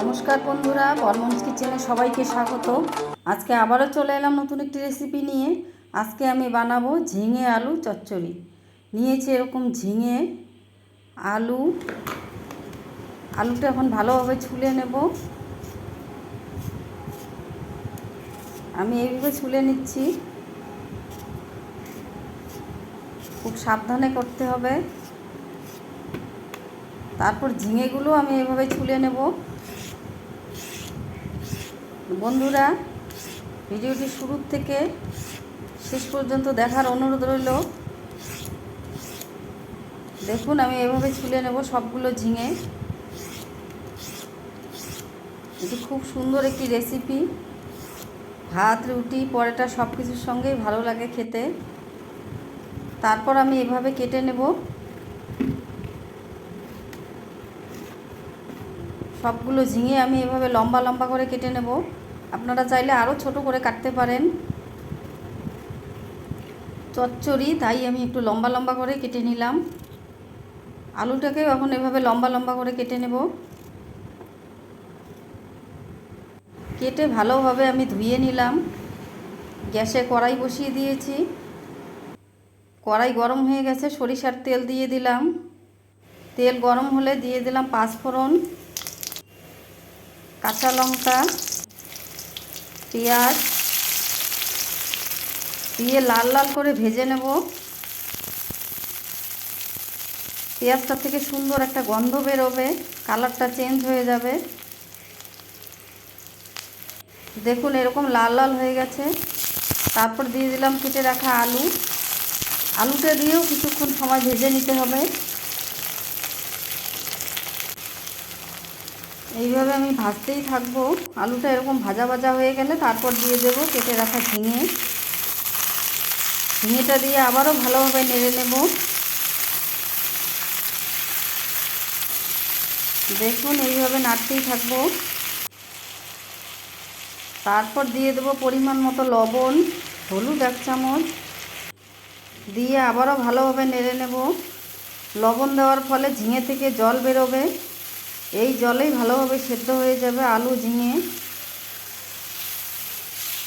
নমস্কার বন্ধুরা, বর্মন্স কিচেনে সবাইকে স্বাগত। আজকে আবারও চলে এলাম নতুন একটি রেসিপি নিয়ে। আজকে আমি বানাবো ঝিঙে আলু চচ্চড়ি। নিয়েছি এরকম ঝিঙে, আলু। আলুটা এখন ভালোভাবে ছুলে নেব। আমি এইভাবে ছুলে নিচ্ছি। খুব সাবধানে করতে হবে। তারপর ঝিঙেগুলো আমি এভাবে ছুলে নেব। বন্ধুরা, ভিডিওটি শুরুর থেকে শেষ পর্যন্ত দেখার অনুরোধ রইল। দেখুন, আমি এভাবে ছুলে নেব সবগুলো ঝিঙে। এটি খুব সুন্দর একটি রেসিপি ভাত, রুটি, পরোটা সব কিছুর সঙ্গেই ভালো লাগে খেতে। তারপর আমি এভাবে কেটে নেব। সবগুলো ঝিঙে আমি এভাবে লম্বা লম্বা করে কেটে নেব। আপনারা চাইলে আরও ছোট করে কাটতে পারেন। চচ্চড়ি, তাই আমি একটু লম্বা লম্বা করে কেটে নিলাম। আলুটাকেও এখন এভাবে লম্বা লম্বা করে কেটে নেব। কেটে ভালোভাবে আমি ধুয়ে নিলাম। গ্যাসে কড়াই বসিয়ে দিয়েছি। কড়াই গরম হয়ে গেছে, সরিষার তেল দিয়ে দিলাম। তেল গরম হলে দিয়ে দিলাম পাঁচফোড়ন। কাঁচা লঙ্কা, পেঁয়াজ, দিয়ে লাল লাল করে ভেজে নেব। পেঁয়াজটা থেকে সুন্দর একটা গন্ধ বেরোবে, কালারটা চেঞ্জ হয়ে যাবে। দেখুন, এরকম লাল লাল হয়ে গেছে। তারপর দিয়ে দিলাম কেটে রাখা আলু। আলুটা দিয়েও কিছুক্ষণ সময় ভেজে নিতে হবে। এইভাবে আমি ভাজতেই থাকব। আলুটা এরকম ভাজা ভাজা হয়ে গেলে তারপর দিয়ে দেবো কেটে রাখা ঝিঙে। ঝিঙেটা দিয়ে আবারও ভালোভাবে নেড়ে নেব। দেখুন এইভাবে নাড়তেই থাকব। তারপর দিয়ে দেবো পরিমাণ মতো লবণ, হলুদ এক চামচ। দিয়ে আবারও ভালোভাবে নেড়ে নেব। লবণ দেওয়ার ফলে ঝিঙে থেকে জল বেরোবে। এই জলেই ভালোভাবে সেদ্ধ হয়ে যাবে আলু ঝিঙে।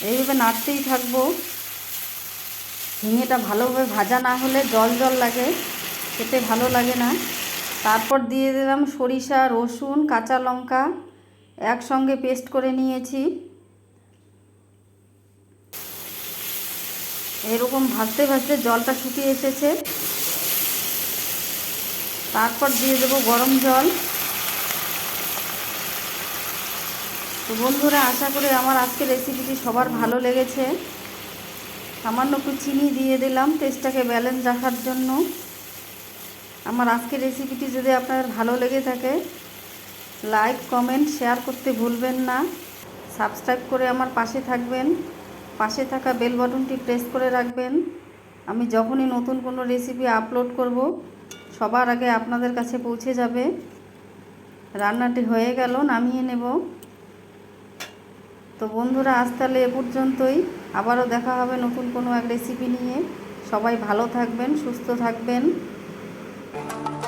এইভাবে নাড়তেই থাকব। ঝিঙেটা ভালোভাবে ভাজা না হলে জল জল লাগে, খেতে ভালো লাগে না। তারপর দিয়ে দিলাম সরিষা, রসুন, কাঁচা লঙ্কা, একসঙ্গে পেস্ট করে নিয়েছি। এরকম ভাজতে ভাজতে জলটা শুকিয়ে এসেছে। তারপর দিয়ে দেবো গরম জল। তো বন্ধুরা, আশা করি আমার আজকে রেসিপিটি সবার ভালো লেগেছে। সামান্য একটু চিনি দিয়ে দিলাম টেস্টটাকে ব্যালেন্স রাখার জন্য। আমার আজকের রেসিপিটি যদি আপনার ভালো লেগে থাকে লাইক কমেন্ট শেয়ার করতে ভুলবেন না। সাবস্ক্রাইব করে আমার পাশে থাকবেন। পাশে থাকা বেল বাটনটি প্রেস করে রাখবেন। আমি যখনই নতুন কোনো রেসিপি আপলোড করব, সবার আগে আপনাদের কাছে পৌঁছে যাবে। রান্নাটি হয়ে গেল, নামিয়ে নেব। তো বন্ধুরা, আজ তাহলে এ পর্যন্তই। আবারও দেখা হবে নতুন কোনো এক রেসিপি নিয়ে। সবাই ভালো থাকবেন, সুস্থ থাকবেন।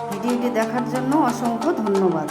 ভিডিওটি দেখার জন্য অসংখ্য ধন্যবাদ।